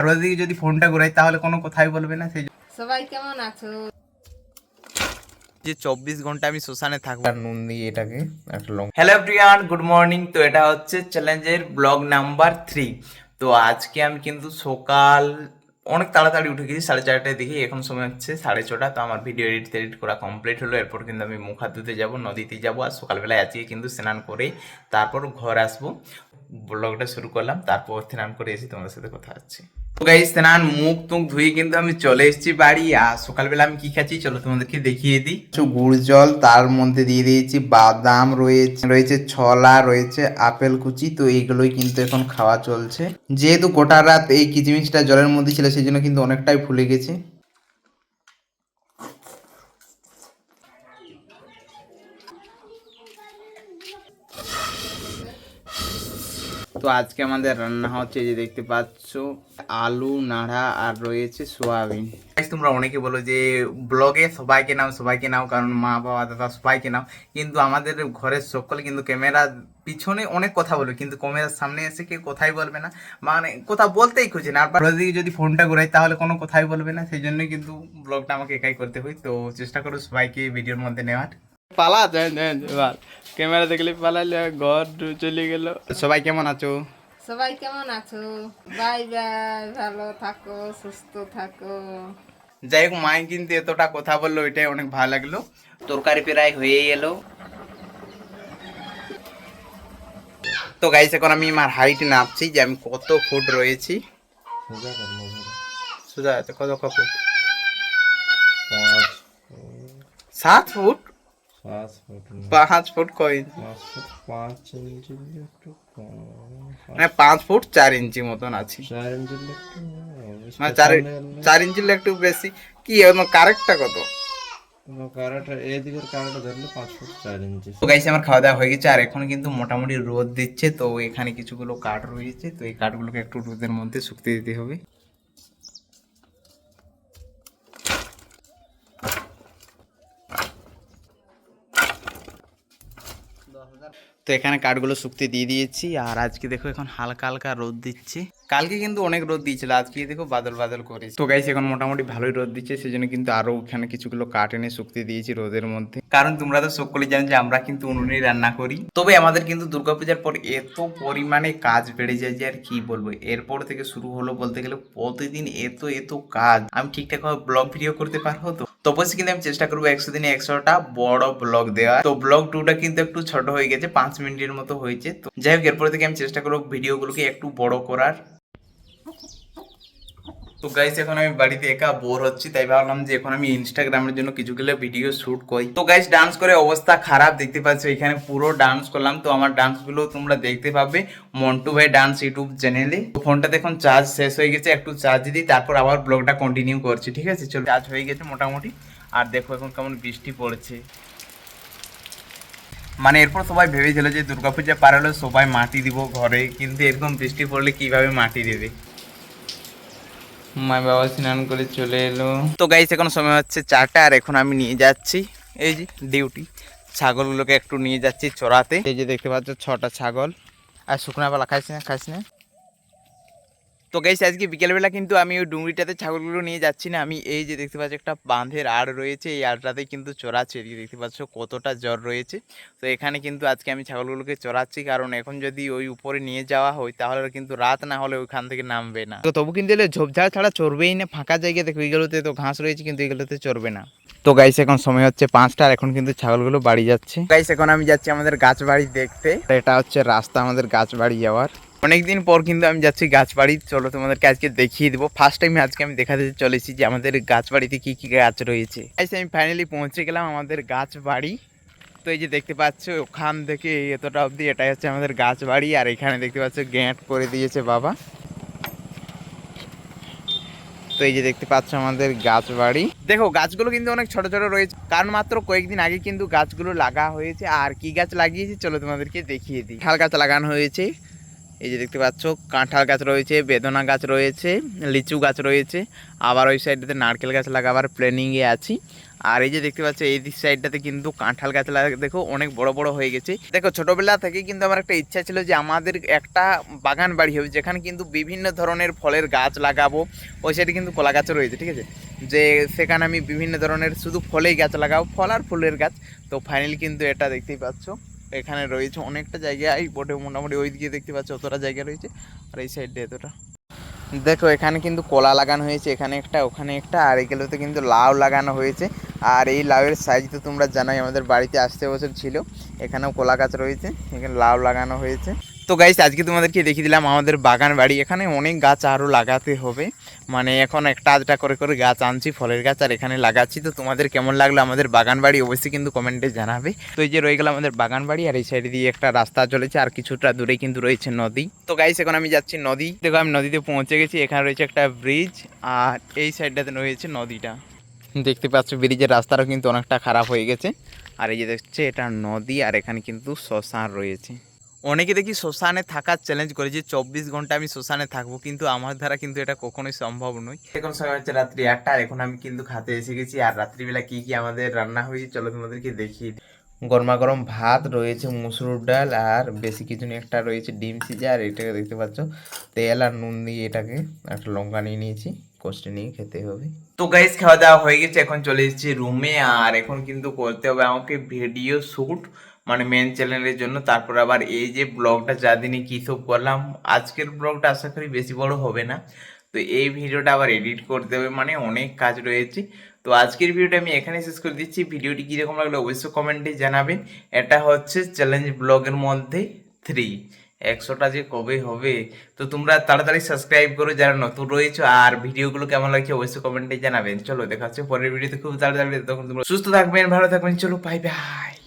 আর ওদিকে যদি ফোনটা ঘুরাই তাহলে কোনো কথাই বলবে না সেই সবাই কেমন আছো? যে চব্বিশ ঘণ্টা আমি শ্মশানে থাকব। আর নুন দিয়ে এটাকে একটা long hello Priyan good morning তো এটা হচ্ছে চ্যালেঞ্জের ব্লগ নাম্বার থ্রি তো আজকে আমি কিন্তু সকাল অনেক তাড়াতাড়ি উঠে গেছি সাড়ে চারটায় দেখি এখন সময় হচ্ছে সাড়ে ছটা তো আমার ভিডিও এডিট এডিট করা কমপ্লিট হলো। এরপর কিন্তু আমি মুখ হাত ধুতে যাব নদীতে যাব আর সকালবেলায় আজকে কিন্তু স্নান করে তারপর ঘর আসব। ব্লগটা শুরু করলাম তারপর স্নান করে এসে তোমাদের সাথে কথা হচ্ছে। গাই স্নান মুখ টুক ধুয়ে কিন্তু আমি চলে এসেছি বাড়ি। আর সকালবেলা আমি কি খাচ্ছি? চলো তোমাদেরকে দেখিয়ে দিই। কিছু গুড় জল, তার মধ্যে দিয়ে দিয়েছি বাদাম রয়েছে রয়েছে ছলা, রয়েছে আপেল কুচি, তো এইগুলোই কিন্তু এখন খাওয়া চলছে। যেহেতু গোটা রাত এই কিচমিচটা জলের মধ্যে ছিল, সেই জন্য কিন্তু অনেকটাই ফুলে গেছে। তো আজকে আমাদের রান্না হচ্ছে যে দেখতে পাচ্ছ আলু নাড়া আর রয়েছে সোয়াবিন তোমরা অনেকে বলো যে ব্লগে সবাইকে নাও সবাইকে নাও কারণ মা বাবা দাদা সবাইকে নাও কিন্তু আমাদের ঘরের সকলে কিন্তু ক্যামেরা পিছনে অনেক কথা বলবে কিন্তু ক্যামেরার সামনে এসে কেউ কথাই বলবে না মানে কথা বলতেই খুঁজে না আর দিকে যদি ফোনটা ঘুরাই তাহলে কোনো কথাই বলবে না সেই জন্য কিন্তু ব্লগটা আমাকে একাই করতে হয় তো চেষ্টা করো সবাইকে ভিডিওর মধ্যে নেওয়ার পালা যায় ক্যামেরা দেখলে পালালে ঘর চলে গেল। সবাই কেমন আছো? সবাই কেমন আছো? বাই বাই ভালো থাকো সুস্থ থাকো। যাই হোক মাই কিন্তু এতটা কথা বলল এটাই অনেক ভালো লাগল। তরকারি প্রায় হয়ে এলো। তো গাইস এখন আমি আমার হাইট নাপছি যে আমি কত ফুট রয়েছি। সোজা আছে কত ক ফুট? সাত ফুট? পাঁচ ফুট কয় ইঞ্চি? মানে পাঁচ ফুট চার ইঞ্চি মতন আছে। মানে চার চার ইঞ্চির একটু বেশি। কি কারেক্টটা কত? তো গাইছে আমার খাওয়া দাওয়া হয়ে গেছে আর এখন কিন্তু মোটামুটি রোদ দিচ্ছে তো এখানে কিছুগুলো কাঠ রয়েছে তো এই কাঠগুলোকে একটু রোদের মধ্যে শুকতে দিতে হবে। তো এখানে কাঠগুলো শুকতে দিয়ে দিয়েছি, আর আজকে দেখো এখন হালকা হালকা রোদ দিচ্ছে। কালকে কিন্তু অনেক রোদ দিয়েছিল, আজকে দেখো বাদল বাদল করেছে। তো গাইছে এখন মোটামুটি ভালোই রোদ দিচ্ছে সেই জন্য কিন্তু আরও ওখানে কিছুগুলো কাঠ এনে শুকতে দিয়েছি রোদের মধ্যে। কারণ তোমরা তো সকলে জানো যে আমরা কিন্তু উনুনে রান্না করি। তবে আমাদের কিন্তু দুর্গাপূজার পর এত পরিমাণে কাজ বেড়ে যায় যে আর কি বলব, এরপর থেকে শুরু হলো বলতে গেলে প্রতিদিন এত এত কাজ। আমি ঠিকঠাক ভাবে ব্লগ ভিডিও করতে পারব তো? তো কিন্তু আমি চেষ্টা করব একশো দিনে একশোটা বড় ব্লগ দেওয়া তো ব্লগ টুটা কিন্তু একটু ছোট হয়ে গেছে, পাঁচ মিনিটের মতো হয়েছে। তো যাই হোক, এরপর থেকে আমি চেষ্টা করব ভিডিওগুলোকে একটু বড় করার। তো গাইস এখন আমি বাড়িতে একা বোর হচ্ছি, তাই ভাবলাম যে এখন আমি ইনস্টাগ্রামের জন্য কিছুগুলো ভিডিও শুট করি। তো গাইস ডান্স করে অবস্থা খারাপ, দেখতে পাচ্ছ এখানে পুরো ডান্স করলাম। তো আমার ডান্সগুলো তোমরা দেখতে পাবে মন্টু ভাই ডান্স ইউটিউব চ্যানেলে তো ফোনটাতে এখন চার্জ শেষ হয়ে গেছে, একটু চার্জ দিই, তারপর আবার ব্লগটা কন্টিনিউ করছি, ঠিক আছে? চলো চার্জ হয়ে গেছে মোটামুটি। আর দেখো এখন কেমন বৃষ্টি পড়ছে। মানে এরপর সবাই ভেবেছিল যে দুর্গাপূজা পার হলে সবাই মাটি দিব ঘরে, কিন্তু এরকম বৃষ্টি পড়লে কীভাবে মাটি দেবে? মা বাবা স্নান করে চলে এলো। তো গাইস এখন সময় হচ্ছে চারটা, আর এখন আমি নিয়ে যাচ্ছি, এই যে ডিউটি ছাগলগুলোকে একটু নিয়ে যাচ্ছি চড়াতে। এই যে দেখতে পাচ্ছ, ছটা ছাগল। আর শুকনা বেলা খাইছি না খাইছি না। তো গাইস আজকে বিকেলবেলা কিন্তু আমি ওই ডুংরিটাতে ছাগলগুলো নিয়ে যাচ্ছি না। আমি এই যে দেখতে পাচ্ছি একটা বাঁধের আড় রয়েছে, এই আড়টাতে কিন্তু চড়াচ্ছি। এদিকে দেখতে পাচ্ছ কতটা জ্বর রয়েছে। তো এখানে কিন্তু আজকে আমি ছাগলগুলোকে চড়াচ্ছি, কারণ এখন যদি ওই উপরে নিয়ে যাওয়া হয়, তাহলে কিন্তু রাত না হলে ওইখান থেকে নামবে না। তো তবু কিন্তু ঝোপঝাড় ছাড়া চড়বেই না, ফাঁকা জায়গায় দেখো এইগুলোতে তো ঘাস রয়েছে, কিন্তু এগুলোতে চড়বে না। তো গাইস এখন সময় হচ্ছে পাঁচটা, আর এখন কিন্তু ছাগলগুলো বাড়ি যাচ্ছে। গাইস এখন আমি যাচ্ছি আমাদের গাছ বাড়ি দেখতে এটা হচ্ছে রাস্তা আমাদের গাছ বাড়ি যাওয়ার। অনেকদিন পর কিন্তু আমি যাচ্ছি গাছ বাড়ি চলো তোমাদেরকে আজকে দেখিয়ে দেবো। ফার্স্ট টাইম আজকে আমি দেখাতে চলেছি যে আমাদের গাছ বাড়িতে কি কি গাছ রয়েছে। আমি ফাইনালি পৌঁছে গেলাম আমাদের গাছ বাড়ি তো এই যে দেখতে পাচ্ছ, ওখান থেকে এতটা অবধি এটাই হচ্ছে আমাদের গাছ বাড়ি আর এখানে দেখতে পাচ্ছ, গ্যাঁট করে দিয়েছে বাবা। তো এই যে দেখতে পাচ্ছ আমাদের গাছ বাড়ি দেখো, গাছগুলো কিন্তু অনেক ছোট ছোট রয়েছে। কারণ মাত্র কয়েকদিন আগে কিন্তু গাছগুলো লাগা হয়েছে। আর কি গাছ লাগিয়েছি, চলো তোমাদেরকে দেখিয়ে দিই। শাল গাছ লাগানো হয়েছে। এই যে দেখতে পাচ্ছ, কাঁঠাল গাছ রয়েছে, বেদনা গাছ রয়েছে, লিচু গাছ রয়েছে। আবার ওই সাইডটাতে নারকেল গাছ লাগাবার প্ল্যানিংয়ে আছি। আর এই যে দেখতে পাচ্ছ, এই সাইডটাতে কিন্তু কাঁঠাল গাছ লাগা দেখো অনেক বড় বড় হয়ে গেছে। দেখো, ছোটোবেলা থেকে কিন্তু আমার একটা ইচ্ছা ছিল যে আমাদের একটা বাগান বাড়ি হবে, যেখানে কিন্তু বিভিন্ন ধরনের ফলের গাছ লাগাবো। ওই সাইডে কিন্তু কলা গাছও রয়েছে, ঠিক আছে? যে সেখানে আমি বিভিন্ন ধরনের শুধু ফলেই গাছ লাগাবো, ফল আর ফুলের গাছ। তো ফাইনালি কিন্তু এটা দেখতেই পাচ্ছ। এখানে রয়েছে অনেকটা জায়গায় বোটে মোটামুটি ওই দিকে দেখতে পাচ্ছ অতটা জায়গা রয়েছে। আর এই সাইডে এতটা। দেখো, এখানে কিন্তু কলা লাগানো হয়েছে, এখানে একটা, ওখানে একটা, আর এগুলোতে কিন্তু লাউ লাগানো হয়েছে। আর এই লাউয়ের সাইজ তো তোমরা জানোই, আমাদের বাড়িতে আসতে বছর ছিল। এখানেও কলা গাছ রয়েছে, এখানে লাউ লাগানো হয়েছে। তো গাইস আজকে তোমাদেরকে দেখিয়ে দিলাম আমাদের বাগান বাড়ি। এখানে অনেক গাছ আরও লাগাতে হবে। মানে এখন একটা আধটা করে করে গাছ আনছি, ফলের গাছ আর এখানে লাগাচ্ছি। তো তোমাদের কেমন লাগল আমাদের বাগান বাড়ি অবশ্যই কিন্তু কমেন্টে জানাবে। তো এই যে রয়ে গেল আমাদের বাগান বাড়ি, আর এই সাইডে দিয়ে একটা রাস্তা চলেছে, আর কিছুটা দূরে কিন্তু রয়েছে নদী। তো গাইস এখন আমি যাচ্ছি নদী। দেখো, আমি নদীতে পৌঁছে গেছি, এখানে রয়েছে একটা ব্রিজ আর এই সাইডটাতে রয়েছে নদীটা। দেখতে পাচ্ছ ব্রিজের রাস্তাটাও কিন্তু অনেকটা খারাপ হয়ে গেছে। আর এই যে দেখছে, এটা নদী, আর এখানে কিন্তু শ্মশান রয়েছে। অনেকে দেখি শ্মশানে থাকার চ্যালেঞ্জ করে যে চব্বিশ ঘণ্টা আমি শ্মশানে থাকব, কিন্তু আমার দ্বারা কিন্তু এটা কখনোই সম্ভব নয়। এখন সময় হচ্ছে রাত্রি আটটা এখন আমি কিন্তু খাতে এসে গেছি, আর রাত্রিবেলা কি কি আমাদের রান্না হয়েছে চলো তোমাদেরকে দিই। গরমা গরম ভাত রয়েছে, মুসুর ডাল, আর বেশি কিছু একটা রয়েছে ডিম সিজা, আর এটাকে দেখতে পাচ্ছ, তেল আর নুন দিয়ে এটাকে একটা লঙ্কা নিয়ে নিয়েছি, কষ্টে নিয়ে খেতে হবে। তো গাইস খাওয়া দাওয়া হয়ে গেছে, এখন চলে এসেছি রুমে আর এখন কিন্তু করতে হবে আমাকে ভিডিও শ্যুট মানে মেন চ্যানেলের জন্য। তারপর আবার এই যে ব্লগটা যা দিনে কী সব করলাম, আজকের ব্লগটা আশা করি বেশি বড় হবে না। তো এই ভিডিওটা আবার এডিট করতে হবে মানে অনেক কাজ রয়েছে। তো আজকের ভিডিওটা আমি এখানে শেষ করে দিচ্ছি। ভিডিওটি কীরকম লাগল অবশ্যই কমেন্টে জানাবেন। এটা হচ্ছে চ্যালেঞ্জ ব্লগের মধ্যে থ্রি একশোটা যে কবে হবে? তো তোমরা তাড়াতাড়ি সাবস্ক্রাইব করো, যারা নতুন রয়েছে। আর ভিডিওগুলো কেমন লাগছে অবশ্যই কমেন্টে জানাবেন। চলো, দেখা হচ্ছে পরের ভিডিওতে। খুব তাড়াতাড়ি তখন তোমরা সুস্থ থাকবেন, ভালো থাকবেন। চলো বাই বাই